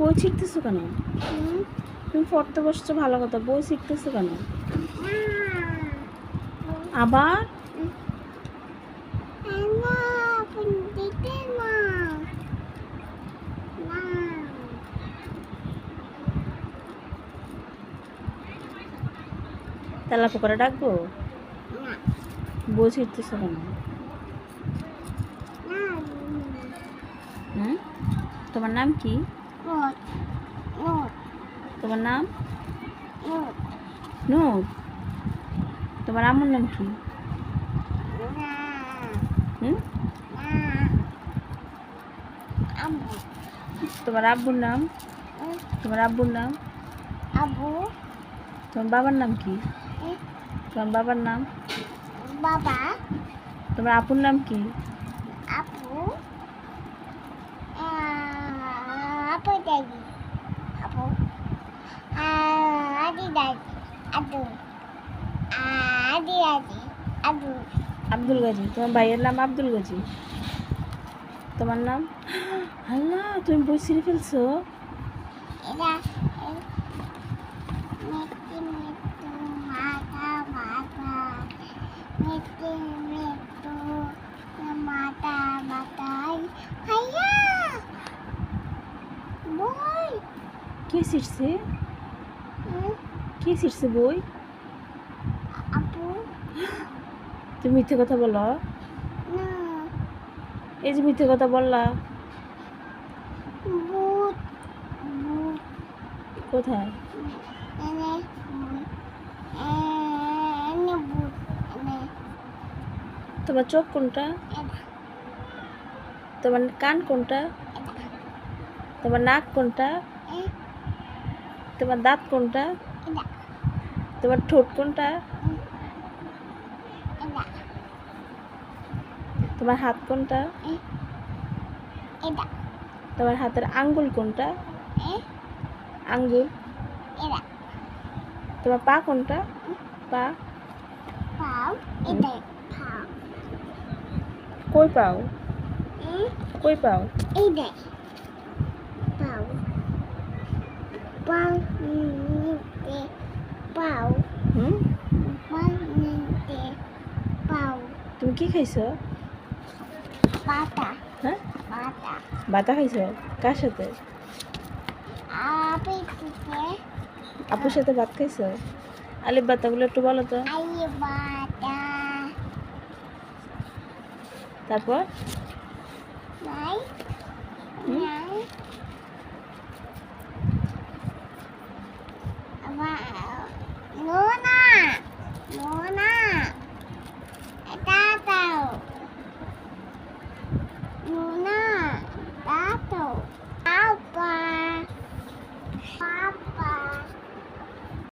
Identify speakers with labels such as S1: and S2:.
S1: বই শিখতেছো কেন? তুমি পড়তে বসছো ভালো কথা, বই শিখতেছো কেন? আবার? তেলা পোকরা ডাকবো? বই শিখতেছো কেন? হুম তোমার নাম কি? তোমার নাম? নূর। তোমার আম্মুর নাম কি? তোমার আব্বুর নাম? তোমার আব্বুর নাম?
S2: আবু
S1: তোমার বাবার নাম কি? তোমার বাবার নাম?
S2: বাবা।
S1: তোমার আপুর নাম কি?
S2: আপু দাদি আপু আদি দাদি আদু আদি দাদি আদু
S1: আব্দুল গাজী তোমার ভাইয়ের নাম আব্দুল গাজী। তোমার নাম? আল্লাহ তুমি বই ছিঁড়ে ফেলছো। কে
S2: হুম,
S1: কে ছিঁড়ছে বই?
S2: আপু?
S1: তুমি মিথ্যে কথা বলো। এই যে মিথ্যে কথা বললা। কোথায়? তোমার চোখ কোনটা? তোমার কান কোনটা? তোমার নাক কোনটা? তোমার দাঁত কোনটা? তোমার ঠোঁট কোনটা? তোমার হাত কোনটা? তোমার হাতের আঙ্গুল কোনটা? আঙ্গুল। তোমার পা কোনটা? পা। কই পাও? কই পাও
S2: পাও নিতে পাও
S1: হুম
S2: পাও নিতে পাও
S1: তুমি কি খাইছো? হ্যাঁ বাতা খাইছো? কার সাথে?
S2: আপে
S1: আপুর সাথে ভাত খাইছো? আলিফ বাতাগুলো একটু বলো তো। তারপর?